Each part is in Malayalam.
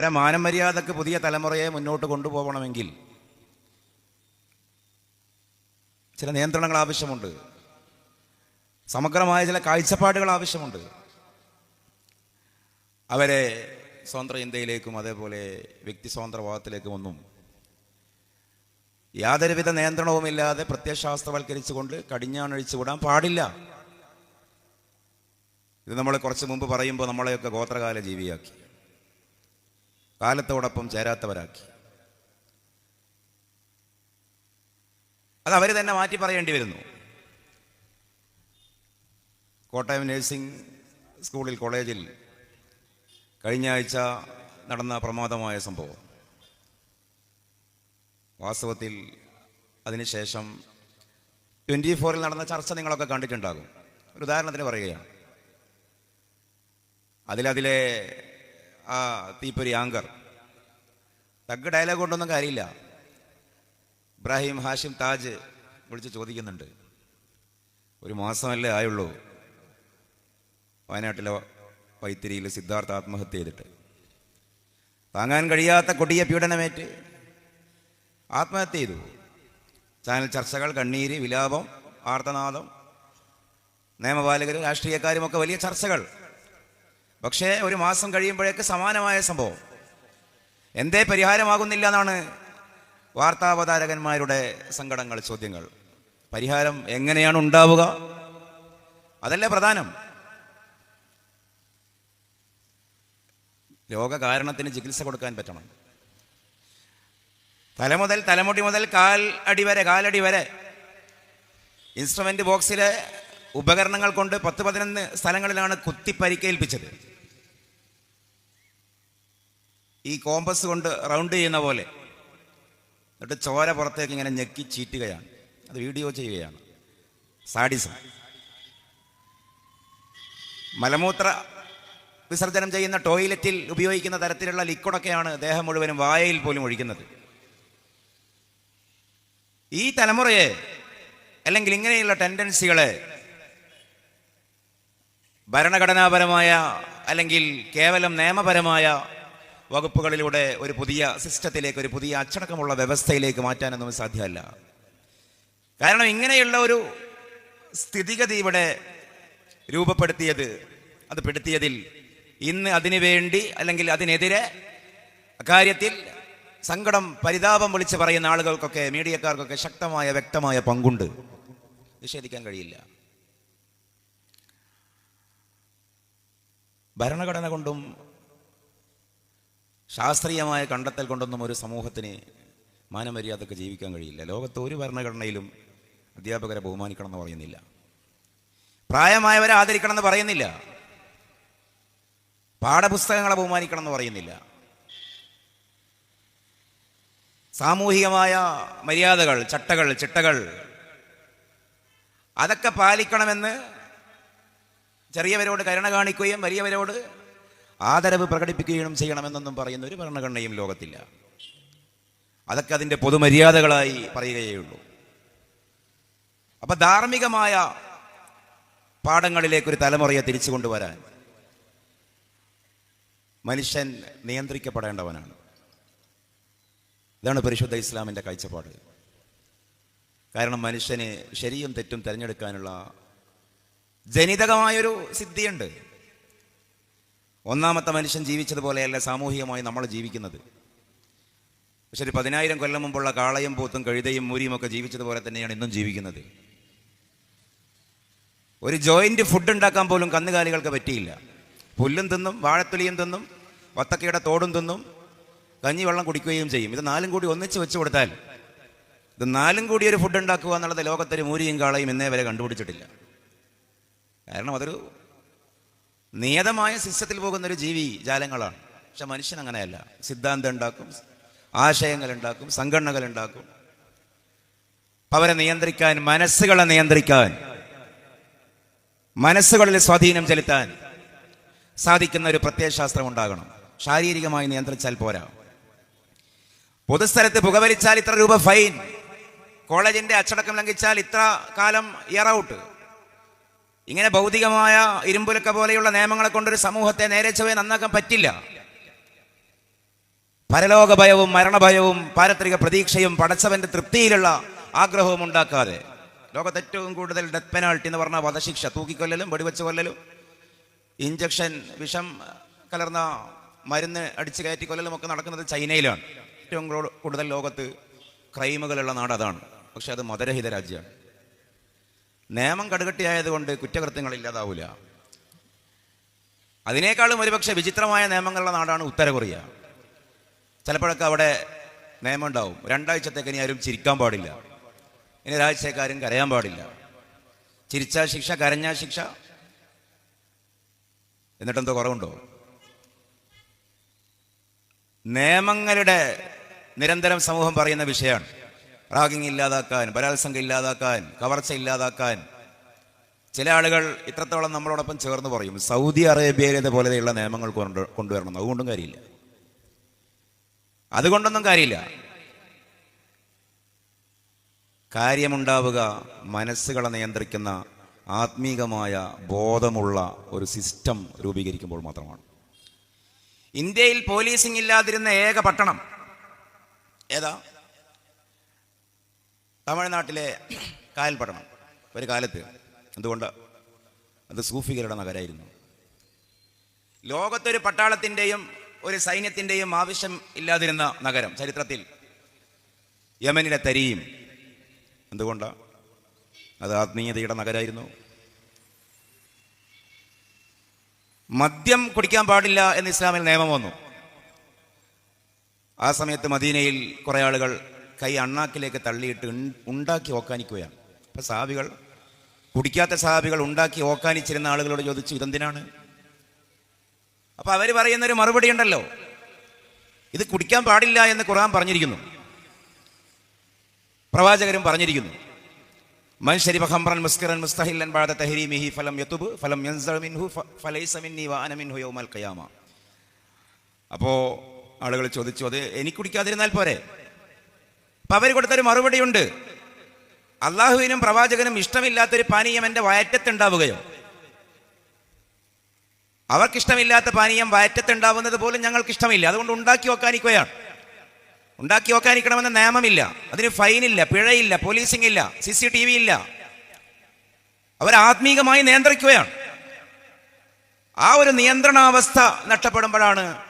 ഒരു മാനമര്യാദക്ക് പുതിയ തലമുറയെ മുന്നോട്ട് കൊണ്ടുപോകണമെങ്കിൽ ചില നിയന്ത്രണങ്ങൾ ആവശ്യമുണ്ട്. സമഗ്രമായ ചില കാഴ്ചപ്പാടുകൾ ആവശ്യമുണ്ട്. അവരെ സ്വതന്ത്ര ഇന്ത്യയിലേക്കും അതേപോലെ വ്യക്തി സ്വതന്ത്രവാദത്തിലേക്കും ഒന്നും യാതൊരുവിധ നിയന്ത്രണവുമില്ലാതെ പ്രത്യയശാസ്ത്രവൽക്കരിച്ചുകൊണ്ട് കടിഞ്ഞാണഴിച്ചു വിടാൻ പാടില്ല. ഇത് നമ്മൾ കുറച്ച് മുമ്പ് പറയുമ്പോൾ നമ്മളെയൊക്കെ ഗോത്രകാല ജീവിയാക്കി കാലത്തോടൊപ്പം ചേരാത്തവരാക്കി. അത് അവർ തന്നെ മാറ്റി പറയേണ്ടി വരുന്നു. കോട്ടയം നഴ്സിംഗ് സ്കൂളിൽ കോളേജിൽ കഴിഞ്ഞ ആഴ്ച നടന്ന പ്രമാദമായ സംഭവം. വാസ്തവത്തിൽ അതിനുശേഷം ട്വന്റി ഫോറിൽ നടന്ന ചർച്ച നിങ്ങളൊക്കെ കണ്ടിട്ടുണ്ടാകും. ഒരു ഉദാഹരണത്തിന് പറയുകയാണ്. അതിലതിലെ ആ തീപ്പൊരി ആങ്കർ. തഗ് ഡയലോഗ് കൊണ്ടൊന്നും കാര്യമില്ല. ഇബ്രാഹിം ഹാഷിം താജ് വിളിച്ച് ചോദിക്കുന്നുണ്ട്. ഒരു മാസമല്ലേ ആയുള്ളൂ. വയനാട്ടിലെ വൈത്തിരിയിൽ സിദ്ധാർത്ഥ ആത്മഹത്യ ചെയ്തിട്ട്. താങ്ങാൻ കഴിയാത്ത കൊടിയ പീഡനമേറ്റ് ആത്മഹത്യ ചെയ്തു. ചാനൽ ചർച്ചകൾ കണ്ണീര് വിലാപം ആർത്തനാദം നിയമപാലകർ രാഷ്ട്രീയക്കാരുമൊക്കെ വലിയ ചർച്ചകൾ. പക്ഷേ ഒരു മാസം കഴിയുമ്പോഴേക്ക് സമാനമായ സംഭവം. എന്തേ പരിഹാരമാകുന്നില്ല എന്നാണ് വാർത്താവതാരകന്മാരുടെ സങ്കടങ്ങൾ ചോദ്യങ്ങൾ. പരിഹാരം എങ്ങനെയാണ് ഉണ്ടാവുക? അതല്ലേ പ്രധാനം. രോഗകാരണത്തിന് ചികിത്സ കൊടുക്കാൻ പറ്റണം. തല മുതൽ തലമുടി മുതൽ കാൽ അടി വരെ കാലടി വരെ. ഇൻസ്ട്രുമെന്റ് ബോക്സിലെ ഉപകരണങ്ങൾ കൊണ്ട് പത്ത് പതിനൊന്ന് സ്ഥലങ്ങളിലാണ് കുത്തി പരിക്കേൽപ്പിച്ചത്. ഈ കോമ്പസ് കൊണ്ട് റൗണ്ട് ചെയ്യുന്ന പോലെ. എന്നിട്ട് ചോര പുറത്തേക്ക് ഇങ്ങനെ ഞെക്കി ചീറ്റുകയാണ്. അത് വീഡിയോ ചെയ്യുകയാണ്. സാഡിസം. മലമൂത്ര വിസർജനം ചെയ്യുന്ന ടോയ്ലറ്റിൽ ഉപയോഗിക്കുന്ന തരത്തിലുള്ള ലിക്വിഡൊക്കെയാണ് ദേഹം മുഴുവനും വായയിൽ പോലും ഒഴിക്കുന്നത്. ഈ തലമുറയെ അല്ലെങ്കിൽ ഇങ്ങനെയുള്ള ടെൻഡൻസികളെ ഭരണഘടനാപരമായ അല്ലെങ്കിൽ കേവലം നിയമപരമായ വകുപ്പുകളിലൂടെ ഒരു പുതിയ സിസ്റ്റത്തിലേക്ക് ഒരു പുതിയ അച്ചടക്കമുള്ള വ്യവസ്ഥയിലേക്ക് മാറ്റാനൊന്നും സാധ്യമല്ല. കാരണം ഇങ്ങനെയുള്ള ഒരു സ്ഥിതിഗതി ഇവിടെ രൂപപ്പെടുത്തിയത് അത് പെടുത്തിയതിൽ ഇന്ന് അതിനുവേണ്ടി അല്ലെങ്കിൽ അതിനെതിരെ അക്കാര്യത്തിൽ സങ്കടം പരിതാപം വിളിച്ച് പറയുന്ന ആളുകൾക്കൊക്കെ മീഡിയക്കാർക്കൊക്കെ ശക്തമായ വ്യക്തമായ പങ്കുണ്ട്. നിഷേധിക്കാൻ കഴിയില്ല. ഭരണഘടന കൊണ്ടും ശാസ്ത്രീയമായ കണ്ടെത്തൽ കൊണ്ടൊന്നും ഒരു സമൂഹത്തിന് മാനമര്യാദക്ക് ജീവിക്കാൻ കഴിയില്ല. ലോകത്ത് ഒരു ഭരണഘടനയിലും അധ്യാപകരെ ബഹുമാനിക്കണം എന്ന് പറയുന്നില്ല. പ്രായമായവരെ ആദരിക്കണം എന്ന് പറയുന്നില്ല. പാഠപുസ്തകങ്ങളെ ബഹുമാനിക്കണം എന്ന് പറയുന്നില്ല. സാമൂഹികമായ മര്യാദകൾ ചട്ടകൾ ചിട്ടകൾ അതൊക്കെ പാലിക്കണമെന്ന് ചെറിയവരോട് കരുണ കാണിക്കുകയും വലിയവരോട് ആദരവ് പ്രകടിപ്പിക്കുകയും ചെയ്യണമെന്നൊന്നും പറയുന്ന ഒരു ഭരണഘടനയും ലോകത്തില്ല. അതൊക്കെ അതിന്റെ പൊതുമര്യാദകളായി പറയുകയേ ഉള്ളൂ. അപ്പൊ ധാർമ്മികമായ പാഠങ്ങളിലേക്ക് ഒരു തലമുറയെ തിരിച്ചു കൊണ്ടുവരാൻ മനുഷ്യൻ നിയന്ത്രിക്കപ്പെടേണ്ടവനാണ്. ഇതാണ് പരിശുദ്ധ ഇസ്ലാമിന്റെ കാഴ്ചപ്പാട്. കാരണം മനുഷ്യന് ശരിയും തെറ്റും തിരഞ്ഞെടുക്കാനുള്ള ജനിതകമായൊരു സിദ്ധിയുണ്ട്. ഒന്നാമത്തെ മനുഷ്യൻ ജീവിച്ചതുപോലെയല്ല സാമൂഹികമായി നമ്മൾ ജീവിക്കുന്നത്. പക്ഷെ ഒരു പതിനായിരം കൊല്ലം മുമ്പുള്ള കാളയും പൂത്തും കഴുതയും മൂരിയും ഒക്കെ ജീവിച്ചതുപോലെ തന്നെയാണ് ഇന്നും ജീവിക്കുന്നത്. ഒരു ജോയിന്റ് ഫുഡ് ഉണ്ടാക്കാൻ പോലും കന്നുകാലികൾക്ക് പറ്റിയില്ല. പുല്ലും തിന്നും വാഴത്തുലിയും തിന്നും വത്തക്കയുടെ തോടും തിന്നും കഞ്ഞി വെള്ളം കുടിക്കുകയും ചെയ്യും. ഇത് നാലും കൂടി ഒന്നിച്ച് വെച്ച് കൊടുത്താൽ ഇത് നാലും കൂടി ഒരു ഫുഡ് ഉണ്ടാക്കുക എന്നുള്ളത് ലോകത്തൊരു മൂരിയും കാളയും ഇന്നേ വരെ കണ്ടുപിടിച്ചിട്ടില്ല. കാരണം അതൊരു നിയതമായ സിസ്റ്റത്തിൽ പോകുന്ന ഒരു ജീവി ജാലങ്ങളാണ്. പക്ഷെ മനുഷ്യൻ അങ്ങനെയല്ല. സിദ്ധാന്തം ഉണ്ടാക്കും ആശയങ്ങൾ ഉണ്ടാക്കും സംഘടനകൾ ഉണ്ടാക്കും. അവരെ നിയന്ത്രിക്കാൻ മനസ്സുകളെ നിയന്ത്രിക്കാൻ മനസ്സുകളിൽ സ്വാധീനം ചെലുത്താൻ സാധിക്കുന്ന ഒരു പ്രത്യയശാസ്ത്രം ഉണ്ടാകണം. ശാരീരികമായി നിയന്ത്രിച്ചാൽ പോരാ. പൊതുസ്ഥലത്ത് പുകവലിച്ചാൽ ഇത്ര രൂപ ഫൈൻ. കോളേജിന്റെ അച്ചടക്കം ലംഘിച്ചാൽ ഇത്ര കാലം ഇയർ ഔട്ട്. ഇങ്ങനെ ഭൗതികമായ ഇരുമ്പുലക്ക പോലെയുള്ള നിയമങ്ങളെ കൊണ്ടൊരു സമൂഹത്തെ നേരെ നന്നാക്കാൻ പറ്റില്ല. പരലോക ഭയവും മരണഭയവും പാരത്രിക പ്രതീക്ഷയും പടച്ചവന്റെ തൃപ്തിയിലുള്ള ആഗ്രഹവും ഉണ്ടാക്കാതെ ലോകത്ത് ഏറ്റവും കൂടുതൽ ഡെത്ത് പെനാൾട്ടി എന്ന് പറഞ്ഞ വധശിക്ഷ. തൂക്കിക്കൊല്ലലും വെടിവെച്ച് കൊല്ലലും ഇഞ്ചക്ഷൻ വിഷം കലർന്ന മരുന്ന് അടിച്ചു കയറ്റി കൊല്ലലും ഒക്കെ നടക്കുന്നത് ചൈനയിലാണ്. ഏറ്റവും കൂടുതൽ ലോകത്ത് ക്രൈമുകളുള്ള നാട് അതാണ്. പക്ഷെ അത് മതരഹിത രാജ്യമാണ്. നിയമം കടുകട്ടിയായതുകൊണ്ട് കുറ്റകൃത്യങ്ങൾ ഇല്ലാതാവില്ല അതിനേക്കാളും ഒരുപക്ഷെ വിചിത്രമായ നിയമങ്ങളുള്ള നാടാണ് ഉത്തര കൊറിയ ചിലപ്പോഴൊക്കെ അവിടെ നിയമം ഉണ്ടാവും. രണ്ടാഴ്ചത്തേക്ക് ഇനി ആരും ചിരിക്കാൻ പാടില്ല. ഇനി ഒരാഴ്ചക്കാരും കരയാൻ പാടില്ല. ചിരിച്ചാൽ ശിക്ഷ കരഞ്ഞാൽ ശിക്ഷ. എന്നിട്ടെന്തോ കുറവുണ്ടോ? നിയമങ്ങളുടെ നിരന്തരം സമൂഹം പറയുന്ന വിഷയമാണ്. റാഗിങ് ഇല്ലാതാക്കാൻ ബലാത്സംഗം ഇല്ലാതാക്കാൻ കവർച്ച ഇല്ലാതാക്കാൻ. ചില ആളുകൾ ഇത്രത്തോളം നമ്മളോടൊപ്പം ചേർന്ന് പറയും. സൗദി അറേബ്യയിലെ പോലെയുള്ള നിയമങ്ങൾ കൊണ്ട് കൊണ്ടുവരണം. അതുകൊണ്ടും കാര്യമില്ല. അതുകൊണ്ടൊന്നും കാര്യമില്ല. കാര്യമുണ്ടാവുക മനസ്സുകളെ നിയന്ത്രിക്കുന്ന ആത്മീകമായ ബോധമുള്ള ഒരു സിസ്റ്റം രൂപീകരിക്കുമ്പോൾ മാത്രമാണ്. ഇന്ത്യയിൽ പോലീസിംഗ് ഇല്ലാതിരുന്ന ഏക പട്ടണം ഏതാ? തമിഴ്നാട്ടിലെ കായൽപട്ടണം ഒരു കാലത്ത്. എന്തുകൊണ്ട്? അത് സൂഫികളുടെ നഗരമായിരുന്നു ലോകത്തൊരു പട്ടാളത്തിന്റെയും ഒരു സൈന്യത്തിന്റെയും ആവശ്യം ഇല്ലാതിരുന്ന നഗരം ചരിത്രത്തിൽ. യമനിലെ തരിയും. എന്തുകൊണ്ടാണ് അത് ആത്മീയതയുടെ നഗരമായിരുന്നു മദ്യം കുടിക്കാൻ പാടില്ല എന്ന് ഇസ്ലാമിൽ നിയമം വന്നു. ആ സമയത്ത് മദീനയിൽ കുറേ ആളുകൾ കൈ അണ്ണാക്കിലേക്ക് തള്ളിയിട്ട് ഉണ്ടാക്കി ഓക്കാനിക്കുകയാണ്. അപ്പൊ സാബികൾ കുടിക്കാത്ത സഹാബികൾ ഉണ്ടാക്കി ഓക്കാനിച്ചിരുന്ന ആളുകളോട് ചോദിച്ചു ഇതെന്തിനാണ്? അപ്പൊ അവർ പറയുന്നൊരു മറുപടി ഉണ്ടല്ലോ. ഇത് കുടിക്കാൻ പാടില്ല എന്ന് ഖുർആൻ പറഞ്ഞിരിക്കുന്നു. പ്രവാചകരും പറഞ്ഞിരിക്കുന്നു. മൻ ഹംറൻ മുസ്കിറൻ മുസ്തഹില്ലൻ ബഅദ തഹരീമിഹി ഫലം യതുബ് ഫലം മിൻഹു ഫലൈസ മിന്നി വഅന മിൻഹു യൗമൽ ഖിയാമ. അപ്പോ ആളുകൾ ചോദിച്ചു അത് എനിക്ക് കുടിക്കാതിരുന്നാൽ പോരെ? അപ്പൊ അവർ കൊടുത്തൊരു മറുപടിയുണ്ട്. അള്ളാഹുവിനും പ്രവാചകനും ഇഷ്ടമില്ലാത്തൊരു പാനീയം എന്റെ വയറ്റത്തുണ്ടാവുകയോ. അവർക്കിഷ്ടമില്ലാത്ത പാനീയം വയറ്റത്തുണ്ടാവുന്നത് പോലും ഞങ്ങൾക്ക് ഇഷ്ടമില്ല അതുകൊണ്ട് ഉണ്ടാക്കി വെക്കാനിക്കുകയാണ് ഉണ്ടാക്കി വെക്കാനിക്കണമെന്ന നിയമമില്ല. അതിന് ഫൈനില്ല പിഴയില്ല പോലീസിംഗ് ഇല്ല സി സി ടി വി ഇല്ല അവർ ആത്മീകമായി നിയന്ത്രിക്കുകയാണ്. ആ ഒരു നിയന്ത്രണാവസ്ഥ നഷ്ടപ്പെടുമ്പോഴാണ്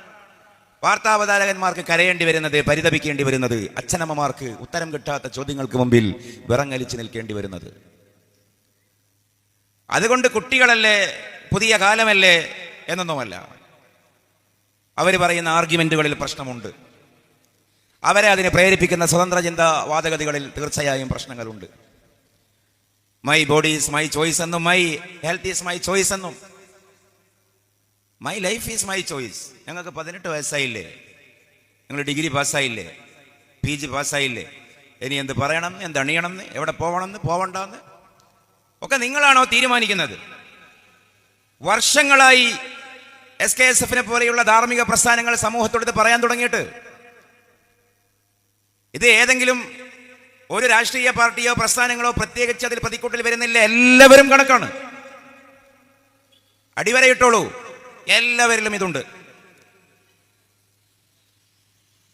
വാർത്താവതാരകന്മാർക്ക് കരയേണ്ടി വരുന്നത് പരിതപിക്കേണ്ടി വരുന്നത് അച്ഛനമ്മമാർക്ക് ഉത്തരം കിട്ടാത്ത ചോദ്യങ്ങൾക്ക് മുമ്പിൽ വിറങ്ങലിച്ച് നിൽക്കേണ്ടി വരുന്നത്. അതുകൊണ്ട് കുട്ടികളല്ലേ പുതിയ കാലമല്ലേ എന്നൊന്നുമല്ല. അവർ പറയുന്ന ആർഗ്യുമെന്റുകളിൽ പ്രശ്നമുണ്ട്. അവരെ അതിനെ പ്രേരിപ്പിക്കുന്ന സ്വതന്ത്ര ചിന്താ വാദഗതികളിൽ തീർച്ചയായും പ്രശ്നങ്ങളുണ്ട്. My body is my choice എന്നും my health is my choice എന്നും. My life is my choice ഞങ്ങൾക്ക് പതിനെട്ട് വയസ്സായില്ലേ? നിങ്ങൾ ഡിഗ്രി പാസ്സായില്ലേ? പി ജി പാസ്സായില്ലേ? ഇനി എന്ത് പറയണം? എന്ത് അണിയണം? എന്ന് എവിടെ പോകണമെന്ന് പോവണ്ടെന്ന്? ഒക്കെ നിങ്ങളാണോ തീരുമാനിക്കുന്നത്? വർഷങ്ങളായി എസ് കെ എസ് എഫിനെ പോലെയുള്ള ധാർമ്മിക പ്രസ്ഥാനങ്ങൾ സമൂഹത്തോട് പറയാൻ തുടങ്ങിയിട്ട്. ഇത് ഏതെങ്കിലും ഒരു രാഷ്ട്രീയ പാർട്ടിയോ പ്രസ്ഥാനങ്ങളോ പ്രത്യേകിച്ച് അതിൽ പ്രതിക്കൂട്ടിൽ വരുന്നില്ല. എല്ലാവരും കണക്കാണ്. അടിവരയിട്ടോളൂ. എല്ലാവരിലും ഇതുണ്ട്.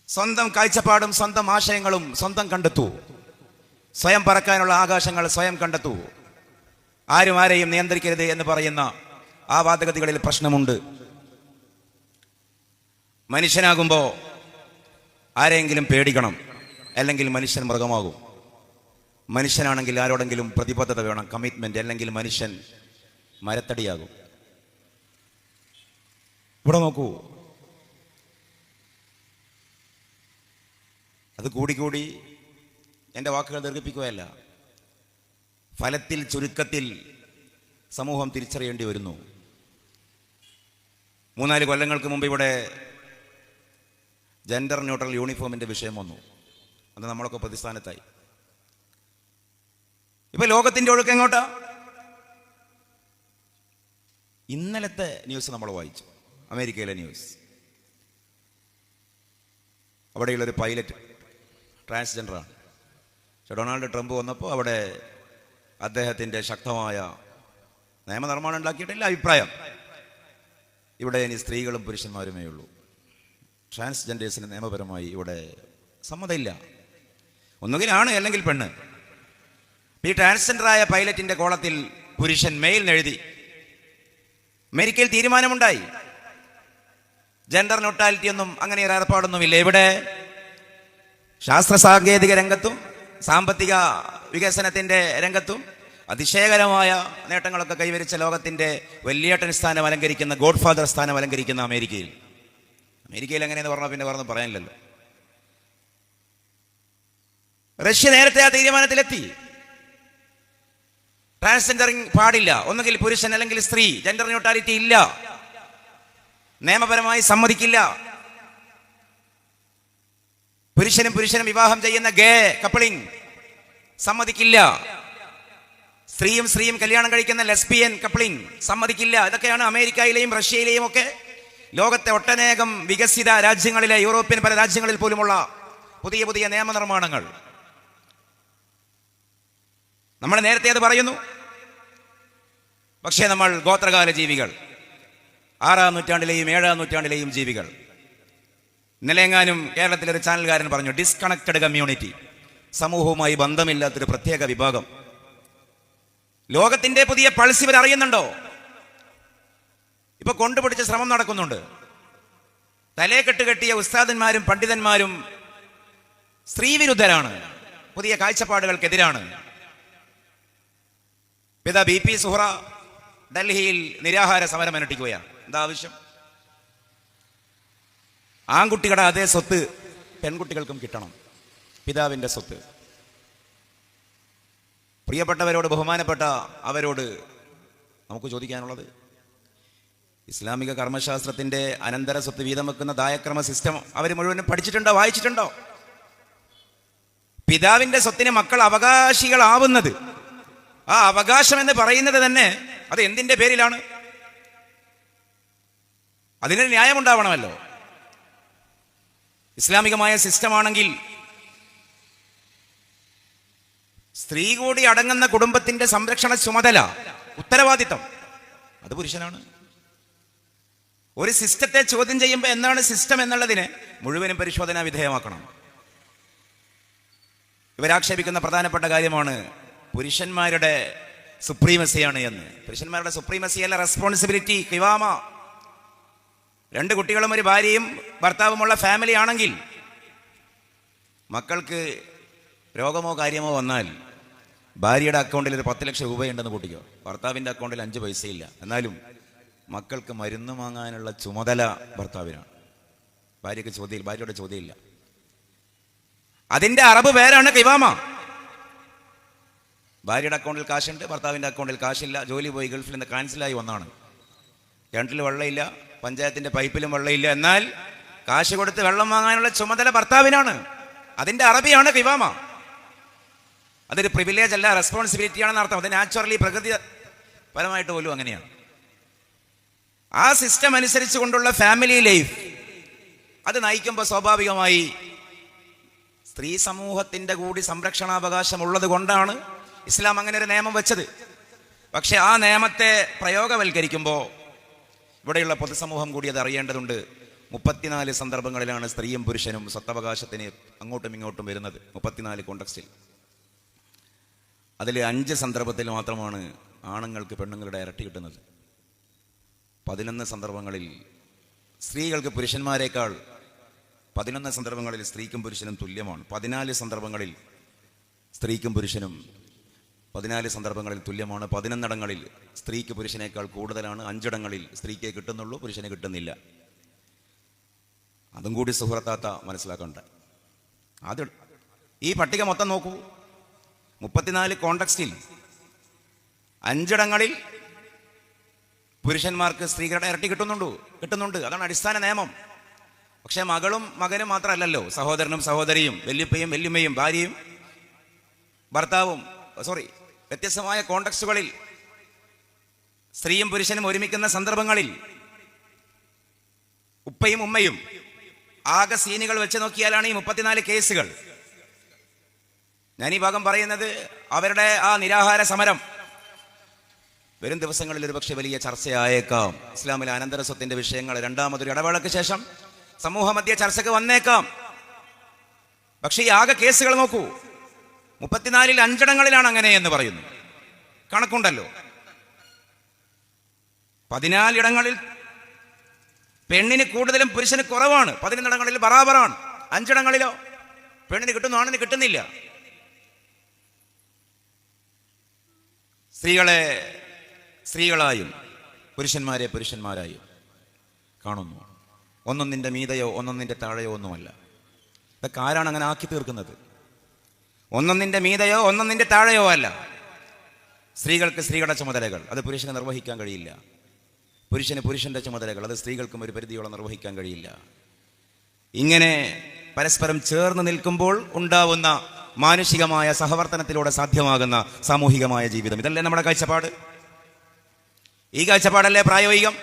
സ്വന്തം കാഴ്ചപ്പാടും സ്വന്തം ആശയങ്ങളും സ്വന്തം കണ്ടെത്തൂ. സ്വയം പറക്കാനുള്ള ആകാശങ്ങൾ സ്വയം കണ്ടെത്തൂ. ആരും ആരെയും നിയന്ത്രിക്കരുത് എന്ന് പറയുന്ന ആ വാദഗതികളിൽ പ്രശ്നമുണ്ട്. മനുഷ്യനാകുമ്പോൾ ആരെങ്കിലും പേടിക്കണം. അല്ലെങ്കിൽ മനുഷ്യൻ മൃഗമാകും. മനുഷ്യനാണെങ്കിൽ ആരോടെങ്കിലും പ്രതിബദ്ധത വേണം. കമ്മിറ്റ്മെന്റ് അല്ലെങ്കിൽ മനുഷ്യൻ മരത്തടിയാകും. ഇവിടെ നോക്കൂ. അത് കൂടിക്കൂടി എന്റെ വാക്കുകൾ ദീർഘിപ്പിക്കുകയല്ല. ഫലത്തിൽ ചുരുക്കത്തിൽ സമൂഹം തിരിച്ചറിയേണ്ടി വരുന്നു. മൂന്നാൽ കൊല്ലങ്ങൾക്ക് മുമ്പ് ഇവിടെ ജെൻഡർ ന്യൂട്രൽ യൂണിഫോമിന്റെ വിഷയം വന്നു. അത് നമ്മളൊക്കെ പ്രതിസ്ഥാനത്തായി. ഇപ്പൊ ലോകത്തിന്റെ ഒഴുക്ക് എങ്ങോട്ടാ? ഇന്നലത്തെ ന്യൂസ് നമ്മൾ വായിച്ചു. അമേരിക്കയിലെ ന്യൂസ്. അവിടെയുള്ളൊരു പൈലറ്റ് ട്രാൻസ്ജെൻഡറാണ്. പക്ഷെ ഡൊണാൾഡ് ട്രംപ് വന്നപ്പോൾ അവിടെ അദ്ദേഹത്തിന്റെ ശക്തമായ നിയമനിർമ്മാണം ഉണ്ടാക്കിയിട്ടില്ല അഭിപ്രായം. ഇവിടെ ഇനി സ്ത്രീകളും പുരുഷന്മാരുമേ ഉള്ളൂ. ട്രാൻസ്ജെൻഡേഴ്സിന് നിയമപരമായി ഇവിടെ സമ്മതമില്ല. ഒന്നുകിലാണ് അല്ലെങ്കിൽ പെണ്ണ്. ഈ ട്രാൻസ്ജെൻഡറായ പൈലറ്റിന്റെ കോളത്തിൽ പുരുഷൻ മെയിൽ എഴുതി അമേരിക്കയിൽ തീരുമാനമുണ്ടായി. ജെൻഡർ ന്യൂട്രാലിറ്റി ഒന്നും അങ്ങനെ ഒരു ഏർപ്പാടൊന്നുമില്ല. ഇവിടെ ശാസ്ത്ര സാങ്കേതിക രംഗത്തും സാമ്പത്തിക വികസനത്തിന്റെ രംഗത്തും അതിശയകരമായ നേട്ടങ്ങളൊക്കെ കൈവരിച്ച ലോകത്തിന്റെ വലിയേട്ടൻ സ്ഥാനം അലങ്കരിക്കുന്ന ഗോഡ് ഫാദർ സ്ഥാനം അലങ്കരിക്കുന്ന അമേരിക്കയിൽ. അമേരിക്കയിൽ എങ്ങനെയെന്ന് പറഞ്ഞാൽ പിന്നെ പറഞ്ഞു പറയാനില്ലല്ലോ. റഷ്യ നേരത്തെ ആ തീരുമാനത്തിലെത്തി. ട്രാൻസ്ജെൻഡറിങ് പാടില്ല. ഒന്നുകിൽ പുരുഷൻ അല്ലെങ്കിൽ സ്ത്രീ. ജെൻഡർ ന്യൂട്രാലിറ്റി ഇല്ല. നിയമപരമായി സമ്മതിക്കില്ല. പുരുഷനും പുരുഷനും വിവാഹം ചെയ്യുന്ന ഗേ കപ്പിളിംഗ് സമ്മതിക്കില്ല. സ്ത്രീയും സ്ത്രീയും കല്യാണം കഴിക്കുന്ന ലെസ്ബിയൻ കപ്പിളിംഗ് സമ്മതിക്കില്ല. ഇതൊക്കെയാണ് അമേരിക്കയിലെയും റഷ്യയിലെയും ഒക്കെ ലോകത്തെ ഒട്ടനേകം വികസിത രാജ്യങ്ങളിലെ യൂറോപ്യൻ പല രാജ്യങ്ങളിൽ പോലുമുള്ള പുതിയ പുതിയ നിയമനിർമ്മാണങ്ങൾ. നമ്മൾ നേരത്തെ അത് പറയുന്നു. പക്ഷേ നമ്മൾ ഗോത്രകാല ജീവികൾ ആറാം നൂറ്റാണ്ടിലെയും ഏഴാം നൂറ്റാണ്ടിലെയും ജീവികൾ. നിലയെങ്ങാനും കേരളത്തിലെ ഒരു ചാനൽകാരൻ പറഞ്ഞു ഡിസ്കണക്റ്റഡ് കമ്മ്യൂണിറ്റി സമൂഹവുമായി ബന്ധമില്ലാത്തൊരു പ്രത്യേക വിഭാഗം. ലോകത്തിന്റെ പുതിയ പൾസ് ഇവർ അറിയുന്നുണ്ടോ? ഇപ്പൊ കൊണ്ടുപിടിച്ച ശ്രമം നടക്കുന്നുണ്ട്. തലേ കെട്ടുകെട്ടിയ ഉസ്താദന്മാരും പണ്ഡിതന്മാരും സ്ത്രീവിരുദ്ധരാണ്. പുതിയ കാഴ്ചപ്പാടുകൾക്കെതിരാണ്. പിതാ ബി പി സുഹറ ഡൽഹിയിൽ നിരാഹാര സമരം അനുഷ്ഠിക്കുകയാണ്. എന്താ ആവശ്യം? ആൺകുട്ടികളുടെ അതേ സ്വത്ത് പെൺകുട്ടികൾക്കും കിട്ടണം. പിതാവിന്റെ സ്വത്ത്. പ്രിയപ്പെട്ടവരോട് ബഹുമാനപ്പെട്ട അവരോട് നമുക്ക് ചോദിക്കാനുള്ളത് ഇസ്ലാമിക കർമ്മശാസ്ത്രത്തിന്റെ അനന്തര സ്വത്ത് വീതം വെക്കുന്ന ദായക്രമ സിസ്റ്റം അവർ മുഴുവനും പഠിച്ചിട്ടുണ്ടോ? വായിച്ചിട്ടുണ്ടോ? പിതാവിന്റെ സ്വത്തിന് മക്കൾ അവകാശികളാവുന്നത്. ആ അവകാശം എന്ന് പറയുന്നത് തന്നെ അത് എന്തിന്റെ പേരിലാണ്? അതിനൊരു ന്യായമുണ്ടാവണമല്ലോ. ഇസ്ലാമികമായ സിസ്റ്റമാണെങ്കിൽ സ്ത്രീ കൂടി അടങ്ങുന്ന കുടുംബത്തിന്റെ സംരക്ഷണ ചുമതല ഉത്തരവാദിത്തം. അത് പുരുഷനാണ്. ഒരു സിസ്റ്റത്തെ ചോദ്യം ചെയ്യുമ്പോൾ എന്താണ് സിസ്റ്റം എന്നുള്ളതിനെ മുഴുവനും പരിശോധനാ വിധേയമാക്കണം. ഇവരാക്ഷേപിക്കുന്ന പ്രധാനപ്പെട്ട കാര്യമാണ് പുരുഷന്മാരുടെ സുപ്രീമസിയാണ് എന്ന്. പുരുഷന്മാരുടെ സുപ്രീമസി അല്ല റെസ്പോൺസിബിലിറ്റി കിവാമ രണ്ട് കുട്ടികളും ഒരു ഭാര്യയും ഭർത്താവുമുള്ള ഫാമിലി ആണെങ്കിൽ മക്കൾക്ക് രോഗമോ കാര്യമോ വന്നാൽ ഭാര്യയുടെ അക്കൗണ്ടിൽ ഒരു പത്ത് ലക്ഷം രൂപയുണ്ടെന്ന് കൂട്ടിക്കോ ഭർത്താവിന്റെ അക്കൗണ്ടിൽ അഞ്ച് പൈസയില്ല. എന്നാലും മക്കൾക്ക് മരുന്ന് വാങ്ങാനുള്ള ചുമതല ഭർത്താവിനാണ്. ഭാര്യയ്ക്ക് ചോദ്യം ഭാര്യയുടെ ചോദ്യമില്ല. അതിന്റെ അറബ് പേരാണ് കിവാമ. ഭാര്യയുടെ അക്കൗണ്ടിൽ കാശുണ്ട് ഭർത്താവിന്റെ അക്കൗണ്ടിൽ കാശില്ല ജോലി പോയി ഗൾഫിൽ നിന്ന് കാൻസലായി വന്നാണ്. കിണറ്റിൽ വെള്ളമില്ല പഞ്ചായത്തിന്റെ പൈപ്പിലും വെള്ളമില്ല. എന്നാൽ കാശ് കൊടുത്ത് വെള്ളം വാങ്ങാനുള്ള ചുമതല ഭർത്താവിനാണ്. അതിന്റെ അറബിയാണ് കിവാമ അതൊരു പ്രിവിലേജ് അല്ല റെസ്പോൺസിബിലിറ്റി ആണെന്ന് അർത്ഥം. അത് നാച്ചുറലി പ്രകൃതി പരമായിട്ട് പോലും അങ്ങനെയാണ്. ആ സിസ്റ്റം അനുസരിച്ച് കൊണ്ടുള്ള ഫാമിലി ലൈഫ് അത് നയിക്കുമ്പോൾ സ്വാഭാവികമായി സ്ത്രീ സമൂഹത്തിന്റെ കൂടി സംരക്ഷണാവകാശം ഉള്ളത് കൊണ്ടാണ് ഇസ്ലാം അങ്ങനെ ഒരു നിയമം വെച്ചത്. പക്ഷെ ആ നിയമത്തെ പ്രയോഗവൽക്കരിക്കുമ്പോൾ ഇവിടെയുള്ള പൊതുസമൂഹം കൂടി അത് അറിയേണ്ടതുണ്ട്. മുപ്പത്തിനാല് സന്ദർഭങ്ങളിലാണ് സ്ത്രീയും പുരുഷനും സ്വത്തവകാശത്തിന് അങ്ങോട്ടും ഇങ്ങോട്ടും വരുന്നത്. മുപ്പത്തിനാല് കോണ്ടക്സ്റ്റിൽ അതിൽ അഞ്ച് സന്ദർഭത്തിൽ മാത്രമാണ് ആണുങ്ങൾക്ക് പെണ്ണുങ്ങളുടെ ഇരട്ടി കിട്ടുന്നത്. പതിനൊന്ന് സന്ദർഭങ്ങളിൽ സ്ത്രീകൾക്ക് പുരുഷന്മാരെക്കാൾ പതിനൊന്ന് സന്ദർഭങ്ങളിൽ സ്ത്രീക്കും പുരുഷനും തുല്യമാണ്. പതിനാല് സന്ദർഭങ്ങളിൽ സ്ത്രീക്കും പുരുഷനും പതിനാല് സന്ദർഭങ്ങളിൽ തുല്യമാണ്. പതിനൊന്നിടങ്ങളിൽ സ്ത്രീക്ക് പുരുഷനേക്കാൾ കൂടുതലാണ്. അഞ്ചിടങ്ങളിൽ സ്ത്രീക്ക് കിട്ടുന്നുള്ളൂ പുരുഷനെ കിട്ടുന്നില്ല. അതും കൂടി സുഹൃത്താത്ത മനസ്സിലാക്കണ്ട. അത് ഈ പട്ടിക മൊത്തം നോക്കൂ. മുപ്പത്തിനാല് കോണ്ടക്സ്റ്റിൽ അഞ്ചിടങ്ങളിൽ പുരുഷന്മാർക്ക് സ്ത്രീകളുടെ ഇരട്ടി കിട്ടുന്നുണ്ടോ. കിട്ടുന്നുണ്ട്. അതാണ് അടിസ്ഥാന നിയമം. പക്ഷേ മകളും മകനും മാത്രമല്ലല്ലോ. സഹോദരനും സഹോദരിയും വല്യപ്പയും വല്യമ്മയും ഭാര്യയും ഭർത്താവും സോറി വ്യത്യസ്തമായ കോണ്ടക്സ്റ്റുകളിൽ സ്ത്രീയും പുരുഷനും ഒരുമിക്കുന്ന സന്ദർഭങ്ങളിൽ ഉപ്പയും ഉമ്മയും ആകെ സീനുകൾ വെച്ച് നോക്കിയാലാണ് ഈ മുപ്പത്തിനാല് കേസുകൾ. ഞാൻ ഈ ഭാഗം പറയുന്നത് അവരുടെ ആ നിരാഹാര സമരം വരും ദിവസങ്ങളിൽ ഒരുപക്ഷെ വലിയ ചർച്ചയായേക്കാം. ഇസ്ലാമിലെ അനന്തര സ്വത്തിന്റെ വിഷയങ്ങൾ രണ്ടാമതൊരു ഇടവേളയ്ക്ക് ശേഷം സമൂഹ മധ്യ ചർച്ചയ്ക്ക് വന്നേക്കാം. പക്ഷേ ഈ ആകെ കേസുകൾ നോക്കൂ. മുപ്പത്തിനാലിൽ അഞ്ചിടങ്ങളിലാണ് അങ്ങനെ എന്ന് പറയുന്നു. കണക്കുണ്ടല്ലോ. പതിനാലിടങ്ങളിൽ പെണ്ണിന് കൂടുതലും പുരുഷന് കുറവാണ്. പതിനൊന്നിടങ്ങളിൽ ബറാബറാണ്. അഞ്ചിടങ്ങളിലോ? പെണ്ണിന് കിട്ടുന്നു? ആണിന് കിട്ടുന്നില്ല. സ്ത്രീകളെ സ്ത്രീകളായും പുരുഷന്മാരെ പുരുഷന്മാരായും കാണുന്നു. ഒന്നൊന്നിന്റെ മീതയോ ഒന്നൊന്നിന്റെ താഴെയോ ഒന്നുമല്ല. ഇതൊക്കെ ആരാണ് അങ്ങനെ ആക്കി തീർക്കുന്നത്? ഒന്നൊന്നിന്റെ മീതയോ ഒന്നൊന്നിന്റെ താഴെയോ അല്ല. സ്ത്രീകൾക്ക് സ്ത്രീകളുടെ ചുമതലകൾ. അത് പുരുഷന് നിർവഹിക്കാൻ കഴിയില്ല. പുരുഷന് പുരുഷന്റെ ചുമതലകൾ. അത് സ്ത്രീകൾക്കും ഒരു പരിധിയോളം നിർവഹിക്കാൻ കഴിയില്ല. ഇങ്ങനെ പരസ്പരം ചേർന്ന് നിൽക്കുമ്പോൾ ഉണ്ടാവുന്ന മാനുഷികമായ സഹവർത്തനത്തിലൂടെ സാധ്യമാകുന്ന സാമൂഹികമായ ജീവിതം. ഇതല്ലേ നമ്മുടെ കാഴ്ചപ്പാട്? ഈ കാഴ്ചപ്പാടല്ലേ പ്രായോഗികം?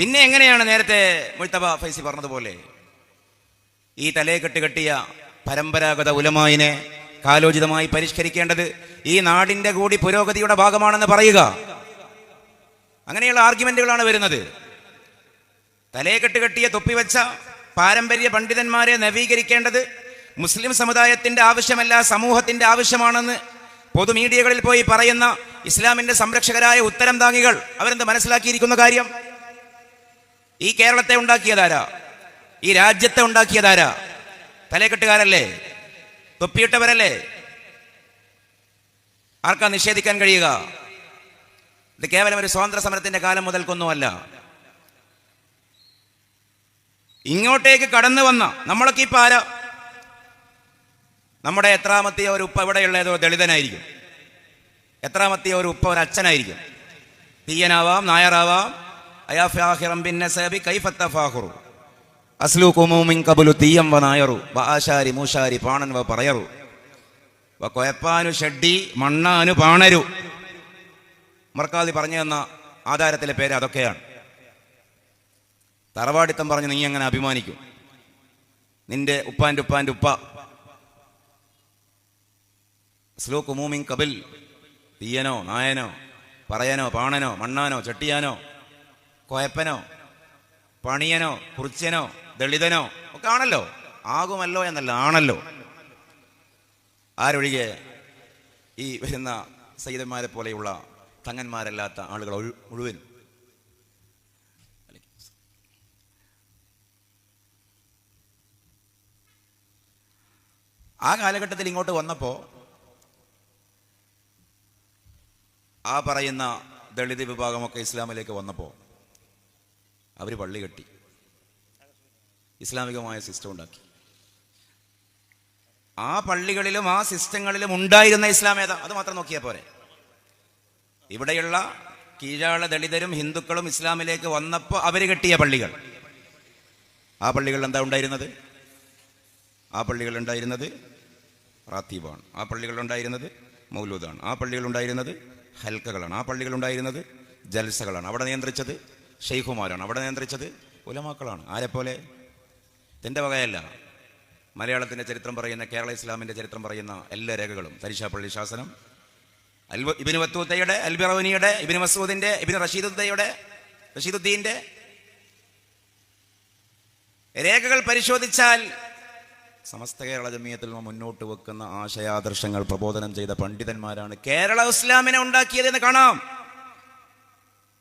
പിന്നെ എങ്ങനെയാണ് നേരത്തെ മുഴുത്തബ ഫൈസി പറഞ്ഞതുപോലെ ഈ തലയെ കെട്ട് കെട്ടിയ പരമ്പരാഗത ഉലമായിനെ കാലോചിതമായി പരിഷ്കരിക്കേണ്ടത് ഈ നാടിന്റെ കൂടി പുരോഗതിയുടെ ഭാഗമാണെന്ന് പറയുക. അങ്ങനെയുള്ള ആർഗ്യുമെന്റുകളാണ് വരുന്നത്. തലയെ കെട്ട് കെട്ടിയ തൊപ്പി വെച്ച പാരമ്പര്യ പണ്ഡിതന്മാരെ നവീകരിക്കേണ്ടത് മുസ്ലിം സമുദായത്തിന്റെ ആവശ്യമല്ല സമൂഹത്തിന്റെ ആവശ്യമാണെന്ന് പൊതുമീഡിയകളിൽ പോയി പറയുന്ന ഇസ്ലാമിന്റെ സംരക്ഷകരായ ഉത്തരം താങ്ങികൾ അവരെന്ത് മനസ്സിലാക്കിയിരിക്കുന്ന കാര്യം? ഈ കേരളത്തെ ഉണ്ടാക്കിയതാരാ? ഈ രാജ്യത്തെ ഉണ്ടാക്കിയതാരാ? തലക്കെട്ടുകാരല്ലേ? തൊപ്പിയിട്ടവരല്ലേ? ആർക്കാ നിഷേധിക്കാൻ കഴിയുക? ഇത് കേവലം ഒരു സ്വാതന്ത്ര്യ സമരത്തിന്റെ കാലം മുതൽക്കൊന്നുമല്ല. ഇങ്ങോട്ടേക്ക് കടന്നു വന്ന നമ്മളൊക്കെ ഇപ്പൊ ആരാ? നമ്മുടെ എത്രാമത്തെയോ ഒരു ഉപ്പ ഇവിടെയുള്ള ഏതോ ദളിതനായിരിക്കും. എത്രാമത്തെയോ ഒരു ഉപ്പ ഒരു അച്ഛനായിരിക്കും. തീയനാവാം നായറാവാം. അയാഫാഹിറം കൈഫത്ത കൈഫത്തഫാഹുറു. അസ്ലു കുമൂമിൻ കബുലു തീയം വ നായറു. വ ആശാരി മൂശാരി പാണൻ വ പറയറു. വ കൊയപ്പാനു ഷഡ്ഡി മണ്ണാനു പാണരു. മർക്കാതി പറഞ്ഞു തന്ന ആധാരത്തിലെ പേര് അതൊക്കെയാണ്. തറവാടിത്തം പറഞ്ഞ് നീ അങ്ങനെ അഭിമാനിക്കും? നിന്റെ ഉപ്പാന്റെ ഉപ്പാന്റെ ഉപ്പ. സ്ലോ കുമൂമിൻ കബിൽ തീയനോ നായനോ പറയനോ പാണനോ മണ്ണാനോ ചട്ടിയാനോ കൊയപ്പനോ പണിയനോ കുറിച്ചനോ ദളിതനോ? ഒക്കെ ആണല്ലോ. ആകുമല്ലോ എന്നല്ല ആണല്ലോ. ആരൊഴികെ ഈ വരുന്ന സൈതന്മാരെ പോലെയുള്ള തങ്ങന്മാരല്ലാത്ത ആളുകൾ മുഴുവൻ? ആ കാലഘട്ടത്തിൽ ഇങ്ങോട്ട് വന്നപ്പോൾ ആ പറയുന്ന ദളിത് വിഭാഗമൊക്കെ ഇസ്ലാമിലേക്ക് വന്നപ്പോൾ അവർ പള്ളി കെട്ടി. ഇസ്ലാമികമായ സിസ്റ്റം ഉണ്ടാക്കി. ആ പള്ളികളിലും ആ സിസ്റ്റങ്ങളിലും ഉണ്ടായിരുന്ന ഇസ്ലാം ഏതാ? അത് മാത്രം നോക്കിയാൽ പോരെ. ഇവിടെയുള്ള കീഴാള ദളിതരും ഹിന്ദുക്കളും ഇസ്ലാമിലേക്ക് വന്നപ്പോൾ അവർ കെട്ടിയ പള്ളികൾ. ആ പള്ളികളിൽ എന്താ ഉണ്ടായിരുന്നത്? ആ പള്ളികൾ ഉണ്ടായിരുന്നത് റാത്തീബാണ്. ആ പള്ളികൾ ഉണ്ടായിരുന്നത് മൗലൂദാണ്. ആ പള്ളികൾ ഉണ്ടായിരുന്നത് ഹൽക്കകളാണ്. ആ പള്ളികൾ ഉണ്ടായിരുന്നത് ജൽസകളാണ്. അവിടെ നിയന്ത്രിച്ചത് ഷെയ്ഖുമാരാണ്. അവിടെ നിയന്ത്രിച്ചത് ഉലമാക്കളാണ്. ആരെപ്പോലെ? ഇതിന്റെ വകയല്ല. മലയാളത്തിന്റെ ചരിത്രം പറയുന്ന കേരള ഇസ്ലാമിന്റെ ചരിത്രം പറയുന്ന എല്ലാ രേഖകളും. തരിശാപ്പള്ളി ശാസനം. അൽവ ഇബിന് വത്തൂത്തയുടെ അൽബിറവനിയുടെ ഇബിന് മസൂദിന്റെ ഇബിന് റഷീദുദ്ദയുടെ റഷീദുദ്ദീന്റെ രേഖകൾ പരിശോധിച്ചാൽ സമസ്ത കേരള ജമീയത്തിൽ മുന്നോട്ട് വെക്കുന്ന ആശയാദർശങ്ങൾ പ്രബോധനം ചെയ്ത പണ്ഡിതന്മാരാണ് കേരള ഇസ്ലാമിനെ ഉണ്ടാക്കിയതെന്ന് കാണാം.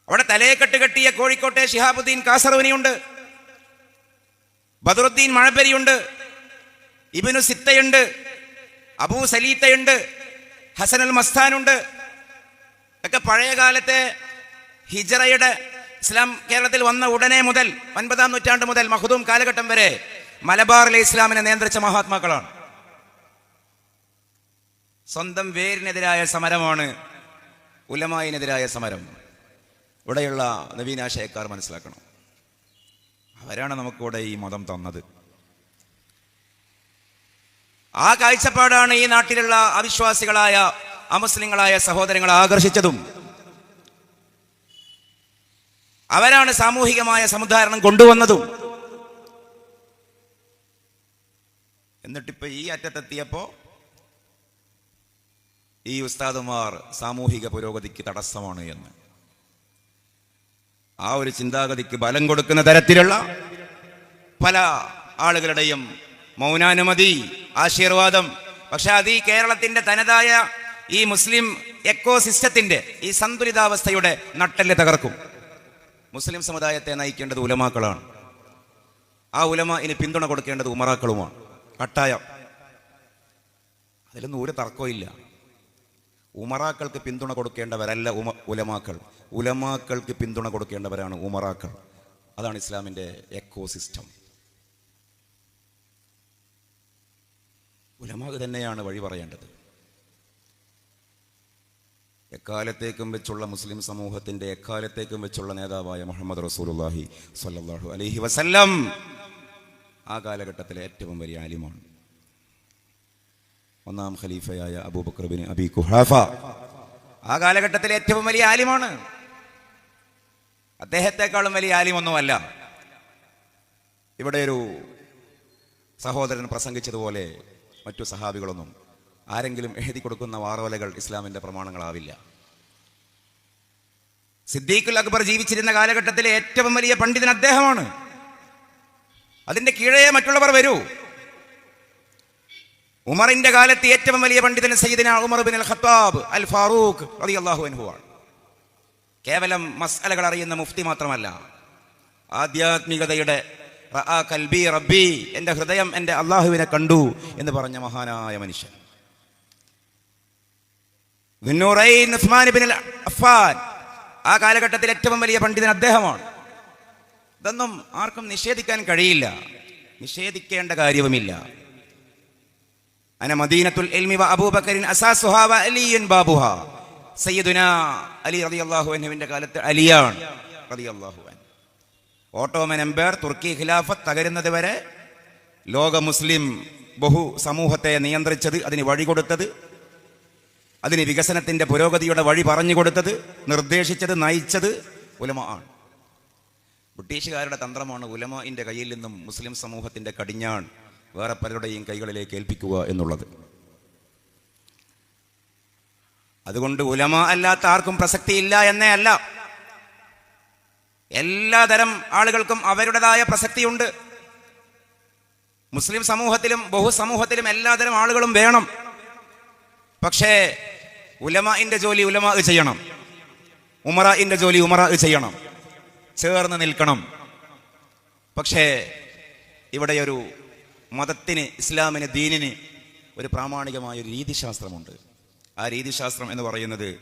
അവിടെ തലയെ കെട്ടിയ കോഴിക്കോട്ടെ ഷിഹാബുദ്ദീൻ കാസർവനിയുണ്ട് ബദറുദ്ദീൻ മഴപ്പരിയുണ്ട് ഇബിനു സിത്തയുണ്ട് അബൂ സലീത്തയുണ്ട് ഹസനുൽ മസ്താനുണ്ട്. ഒക്കെ പഴയ കാലത്തെ ഹിജറയുടെ ഇസ്ലാം കേരളത്തിൽ വന്ന ഉടനെ മുതൽ ഒൻപതാം നൂറ്റാണ്ട് മുതൽ മഹദൂം കാലഘട്ടം വരെ മലബാറിലെ ഇസ്ലാമിനെ നിയന്ത്രിച്ച മഹാത്മാക്കളാണ്. സ്വന്തം വേരിനെതിരായ സമരമാണ് ഉലമായിനെതിരായ സമരം. ഇവിടെയുള്ള നവീനാശയക്കാർ മനസ്സിലാക്കണം. അവരാണ് നമുക്കിവിടെ ഈ മതം തന്നത്. ആ കാഴ്ചപ്പാടാണ് ഈ നാട്ടിലുള്ള അവിശ്വാസികളായ അമുസ്ലിങ്ങളായ സഹോദരങ്ങളെ ആകർഷിച്ചതും. അവരാണ് സാമൂഹികമായ സമുദ്ധാരണം കൊണ്ടുവന്നതും. എന്നിട്ടിപ്പോ ഈ അറ്റത്തെത്തിയപ്പോ ഈ ഉസ്താദുമാർ സാമൂഹിക പുരോഗതിക്ക് തടസ്സമാണ് എന്ന്. ആ ഒരു ചിന്താഗതിക്ക് ബലം കൊടുക്കുന്ന തരത്തിലുള്ള പല ആളുകളുടെയും മൗനാനുമതി ആശീർവാദം. പക്ഷെ അത് ഈ കേരളത്തിന്റെ തനതായ ഈ മുസ്ലിം എക്കോ സിസ്റ്റത്തിന്റെ ഈ സന്തുലിതാവസ്ഥയുടെ നട്ടൽ തകർക്കും. മുസ്ലിം സമുദായത്തെ നയിക്കേണ്ടത് ഉലമാക്കളാണ്. ആ ഉലമ ഇനി പിന്തുണ കൊടുക്കേണ്ടത് ഉമറാക്കളുമാണ്. കട്ടായം. അതിലൊന്നും ഒരു തർക്കവും ഉമറാക്കൾക്ക് പിന്തുണ കൊടുക്കേണ്ടവരല്ല ഉമ ഉലമാക്കൾ. ഉലമാക്കൾക്ക് പിന്തുണ കൊടുക്കേണ്ടവരാണ് ഉമറാക്കൾ. അതാണ് ഇസ്ലാമിന്റെ എക്കോ സിസ്റ്റം ഉലമാക്ക് തന്നെയാണ് വഴി പറയേണ്ടത്. എക്കാലത്തേക്കും വെച്ചുള്ള മുസ്ലിം സമൂഹത്തിന്റെ എക്കാലത്തേക്കും വെച്ചുള്ള നേതാവായ മുഹമ്മദ് റസൂലുള്ളാഹി സ്വല്ലല്ലാഹു അലഹി വസല്ലം ആ കാലഘട്ടത്തിലെ ഏറ്റവും വലിയ ആലിമാണ്. ഒന്നാം ഖലീഫയായ അബൂബക്രബിന് അബി കുഹാഫ. ആ കാലഘട്ടത്തിലെ ഏറ്റവും വലിയ ആലിമാണ്. അദ്ദേഹത്തെക്കാളും വലിയ ആലിമൊന്നുമല്ല. ഇവിടെ ഒരു സഹോദരൻ പ്രസംഗിച്ചതുപോലെ മറ്റു സഹാബികളൊന്നും ആരെങ്കിലും എഴുതി കൊടുക്കുന്ന വാറോലകൾ ഇസ്ലാമിന്റെ പ്രമാണങ്ങളാവില്ല. സിദ്ദീഖുൽ അക്ബർ ജീവിച്ചിരുന്ന കാലഘട്ടത്തിലെ ഏറ്റവും വലിയ പണ്ഡിതൻ അദ്ദേഹമാണ്. അതിന്റെ കീഴേ മറ്റുള്ളവർ വരൂ. ഉമറിന്റെ കാലത്ത് ഏറ്റവും വലിയ പണ്ഡിതൻ സയ്യിദിന Umar bin al Khattab al Farooq റളിയല്ലാഹു അൻഹു ആണ്. കേവലം മസ്അലകൾ അറിയുന്ന മുഫ്തി മാത്രമല്ല. ആധ്യാത്മികതയുടെ കൽബി റബ്ബി എന്റെ ഹൃദയം എന്റെ അള്ളാഹുവിനെ കണ്ടു എന്ന് പറഞ്ഞ മഹാനായ മനുഷ്യൻ. അഫ്ഫാൻ ആ കാലഘട്ടത്തിൽ ഏറ്റവും വലിയ പണ്ഡിതൻ അദ്ദേഹമാണ്. ഇതൊന്നും ആർക്കും നിഷേധിക്കാൻ കഴിയില്ല. നിഷേധിക്കേണ്ട കാര്യവുമില്ല. അന മദീനത്തുൽ ഇൽമി വ അബൂബക്കറിൻ അസാസുഹാ വ അലിയുൻ ബാബുഹ സയ്യിദുന അലി റളിയല്ലാഹു അൻഹുവിന്റെ കാലത്ത് അലിയാണ് റളിയല്ലാഹു അൻഹു ഓട്ടോമൻ എംപയർ തുർക്കി ഖിലാഫത്ത് തകരുന്നത് വരെ ലോക മുസ്ലിം ബഹു സമൂഹത്തെ നിയന്ത്രിച്ചത് അതിന് വഴി കൊടുത്തത് അതിന് വികസനത്തിന്റെ പുരോഗതിയുടെ വഴി പറഞ്ഞു കൊടുത്തത് നിർദ്ദേശിച്ചത് നയിച്ചത് ഉലമ ആണ്. ബ്രിട്ടീഷുകാരുടെ തന്ത്രമാണ് ഉലമയിന്റെ കയ്യിൽ നിന്നും മുസ്ലിം സമൂഹത്തിന്റെ കടിഞ്ഞാൺ. വേറെ പലരുടെയും കൈകളിലേക്ക് ഏൽപ്പിക്കുക എന്നുള്ളത്. അതുകൊണ്ട് ഉലമ അല്ലാത്ത ആർക്കും പ്രസക്തിയില്ല എന്നേ അല്ല. എല്ലാതരം ആളുകൾക്കും അവരുടേതായ പ്രസക്തിയുണ്ട്. മുസ്ലിം സമൂഹത്തിലും ബഹുസമൂഹത്തിലും എല്ലാതരം ആളുകളും വേണം. പക്ഷേ ഉലമാഇന്റെ ജോലി ഉലമാ ചെയ്യണം. ഉമറാഇന്റെ ജോലി ഉമറാ ചെയ്യണം. ചേർന്ന് നിൽക്കണം. പക്ഷേ ഇവിടെ ഒരു മതത്തിന് ഇസ്ലാമിന് ദീനിന് ഒരു പ്രാമാണികമായ ഒരു രീതിശാസ്ത്രമുണ്ട്. ആ രീതിശാസ്ത്രം എന്ന് പറയുന്നത്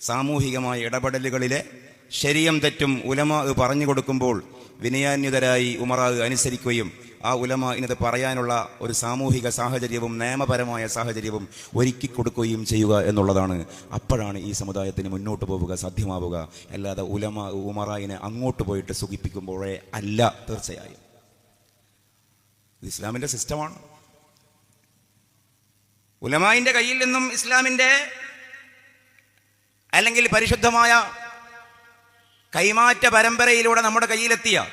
സാമൂഹികമായ ഇടപെടലുകളിലെ ശരിയം തെറ്റും ഉലമ പറഞ്ഞു കൊടുക്കുമ്പോൾ വിനയാന്യുതരായി ഉമറാ അനുസരിക്കുകയും ആ ഉലമ ഇന്നത് പറയാനുള്ള ഒരു സാമൂഹിക സാഹചര്യവും നിയമപരമായ സാഹചര്യവും ഒരുക്കി കൊടുക്കുകയും ചെയ്യുക എന്നുള്ളതാണ്. അപ്പോഴാണ് ഈ സമുദായത്തിന് മുന്നോട്ട് പോവുക സാധ്യമാവുക. അല്ലാതെ ഉലമ ഉമറായിനെ അങ്ങോട്ട് പോയിട്ട് സുഖിപ്പിക്കുമ്പോഴേ അല്ല തീർച്ചയായും. ഇത് ഇസ്ലാമിന്റെ സിസ്റ്റമാണ്. ഉലമായിന്റെ കയ്യിൽ നിന്നും ഇസ്ലാമിന്റെ അല്ലെങ്കിൽ പരിശുദ്ധമായ കൈമാറ്റ പരമ്പരയിലൂടെ നമ്മുടെ കയ്യിലെത്തിയ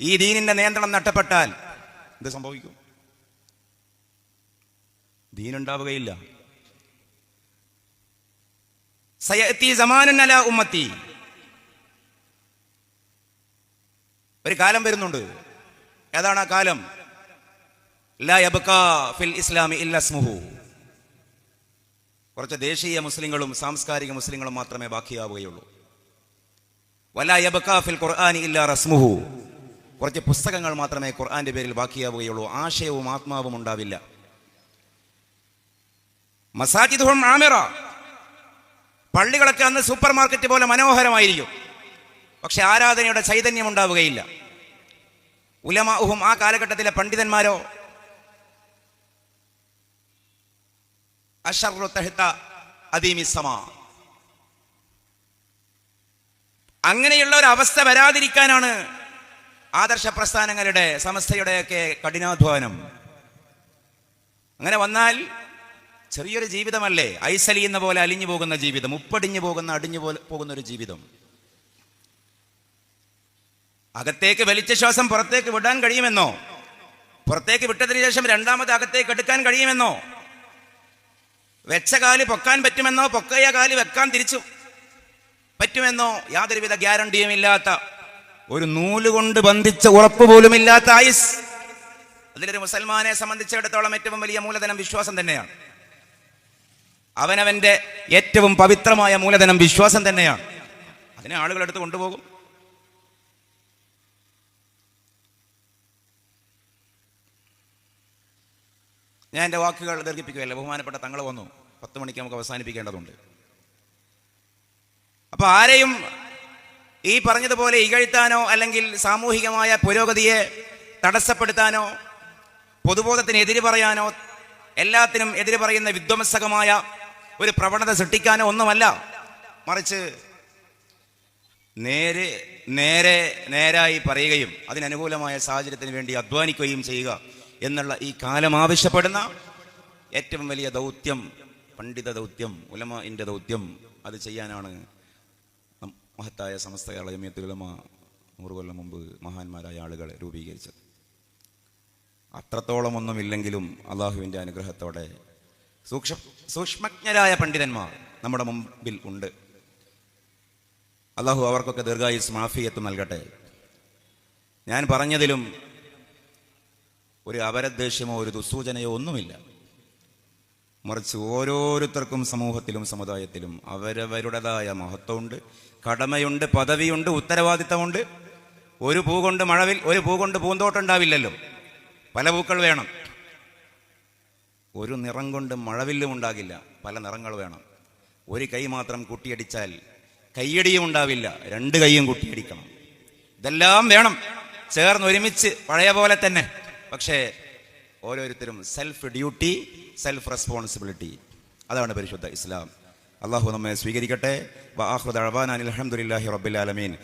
ഈ ദീനിന്റെ നിയന്ത്രണം നഷ്ടപ്പെട്ടാൽ എന്ത് സംഭവിക്കും? ദീനുണ്ടാവുകയില്ല. സയത്തി സമാനൻ അല ഉമ്മത്തി. ഒരു കാലം വരുന്നുണ്ട്. ഏതാണ് ആ കാലം? ഫിൽ ഇസ്ലാമി കുറച്ച് ദേശീയ മുസ്ലിങ്ങളും സാംസ്കാരിക മുസ്ലിങ്ങളും മാത്രമേ ബാക്കിയാവുകയുള്ളൂ. വല്ല യബ്കാ ഫിൽ ഖുർആനി ഇല്ല റസ്മുഹു. കുറച്ച് പുസ്തകങ്ങൾ മാത്രമേ ഖുർആന്റെ പേരിൽ ബാക്കിയാവുകയുള്ളൂ. ആശയവും ആത്മാവും ഉണ്ടാവില്ല. മസാജിദ് ആമിറ. പള്ളികളൊക്കെ അന്ന് സൂപ്പർ മാർക്കറ്റ് പോലെ മനോഹരമായിരിക്കും. പക്ഷെ ആരാധനയുടെ ചൈതന്യം ഉണ്ടാവുകയില്ല. ഉലമാഉഹും ആ കാലഘട്ടത്തിലെ പണ്ഡിതന്മാരോ? അങ്ങനെയുള്ള ഒരു അവസ്ഥ വരാതിരിക്കാനാണ് ആദർശ പ്രസ്ഥാനങ്ങളുടെ സമസ്തയുടെയൊക്കെ കഠിനാധ്വാനം. അങ്ങനെ വന്നാൽ ചെറിയൊരു ജീവിതമല്ലേ? ഐസലിയുന്ന പോലെ അലിഞ്ഞു പോകുന്ന ജീവിതം ഉപ്പടിഞ്ഞു പോകുന്ന അടിഞ്ഞു പോകുന്ന ഒരു ജീവിതം. അകത്തേക്ക് വലിച്ച ശ്വാസം പുറത്തേക്ക് വിടാൻ കഴിയുമെന്നോ? പുറത്തേക്ക് വിട്ടതിന് ശേഷം രണ്ടാമത് അകത്തേക്ക് എടുക്കാൻ കഴിയുമെന്നോ? വെച്ച കാൽ പൊക്കാൻ പറ്റുമെന്നോ? പൊക്കയ കാൽ വെക്കാൻ തിരിച്ചു പറ്റുമെന്നോ? യാതൊരുവിധ ഗ്യാരണ്ടിയും ഇല്ലാത്ത ഒരു നൂലുകൊണ്ട് ബന്ധിച്ച ഉറപ്പ് പോലും ഇല്ലാത്ത ആയുസ്. അതിലൊരു മുസൽമാനെ സംബന്ധിച്ചിടത്തോളം ഏറ്റവും വലിയ മൂലധനം വിശ്വാസം തന്നെയാണ്. അവനവന്റെ ഏറ്റവും പവിത്രമായ മൂലധനം വിശ്വാസം തന്നെയാണ്. അതിനെ ആളുകളെടുത്ത് കൊണ്ടുപോകും. ഞാൻ എന്റെ വാക്കുകൾ ദീർഘിപ്പിക്കുകയല്ല. ബഹുമാനപ്പെട്ട തങ്ങൾ വന്നു. പത്ത് മണിക്ക് നമുക്ക് അവസാനിപ്പിക്കേണ്ടതുണ്ട്. അപ്പോൾ ആരെയും ഈ പറഞ്ഞതുപോലെ ഇകഴ്ത്താനോ അല്ലെങ്കിൽ സാമൂഹികമായ പുരോഗതിയെ തടസ്സപ്പെടുത്താനോ പൊതുബോധത്തിന് എതിര് പറയാനോ എല്ലാത്തിനും എതിര് പറയുന്ന വിധ്വംസകമായ ഒരു പ്രവണത സൃഷ്ടിക്കാനോ ഒന്നുമല്ല. മറിച്ച് നേരെ നേരെ നേരായി പറയുകയും അതിനനുകൂലമായ സാഹചര്യത്തിന് വേണ്ടി അധ്വാനിക്കുകയും ചെയ്യുക. എന്നുള്ള ഈ കാലം ആവശ്യപ്പെടുന്ന ഏറ്റവും വലിയ ദൗത്യം പണ്ഡിത ദൗത്യം ഉലമ ദൗത്യം അത് ചെയ്യാനാണ് മഹത്തായ സമസ്ത ജമിയത്തുലമ നൂറ് കൊല്ലം മുമ്പ് മഹാന്മാരായ ആളുകൾ രൂപീകരിച്ചത്. അത്രത്തോളം ഒന്നുമില്ലെങ്കിലും അള്ളാഹുവിന്റെ അനുഗ്രഹത്തോടെ സൂക്ഷ സൂക്ഷ്മജ്ഞരായ പണ്ഡിതന്മാർ നമ്മുടെ മുമ്പിൽ ഉണ്ട്. അള്ളാഹു അവർക്കൊക്കെ ദീർഘായുസ് മാഫിയത്ത് നൽകട്ടെ. ഞാൻ പറഞ്ഞതിലും ഒരു അപരദ്ദേശ്യമോ ഒരു ദുസൂചനയോ ഒന്നുമില്ല. മറിച്ച് ഓരോരുത്തർക്കും സമൂഹത്തിലും സമുദായത്തിലും അവരവരുടേതായ മഹത്വമുണ്ട് കടമയുണ്ട് പദവിയുണ്ട് ഉത്തരവാദിത്തമുണ്ട്. ഒരു പൂ കൊണ്ട് മഴവിൽ ഒരു പൂ കൊണ്ട് പൂന്തോട്ടുണ്ടാവില്ലല്ലോ പല പൂക്കൾ വേണം. ഒരു നിറം കൊണ്ട് മഴവില്ലും ഉണ്ടാകില്ല പല നിറങ്ങൾ വേണം. ഒരു കൈ മാത്രം കുട്ടിയടിച്ചാൽ കൈയടിയും ഉണ്ടാവില്ല രണ്ട് കൈയും കുട്ടിയടിക്കണം. ഇതെല്ലാം വേണം. ചേർന്ന് ഒരുമിച്ച് പഴയ പോലെ തന്നെ. പക്ഷേ ഓരോരുത്തരും സെൽഫ് ഡ്യൂട്ടി സെൽഫ് റെസ്പോൺസിബിലിറ്റി അതാണ് പരിശുദ്ധ ഇസ്ലാം. അള്ളാഹു നമ്മെ സ്വീകരിക്കട്ടെ. വാഹുദ് ആലമീൻ.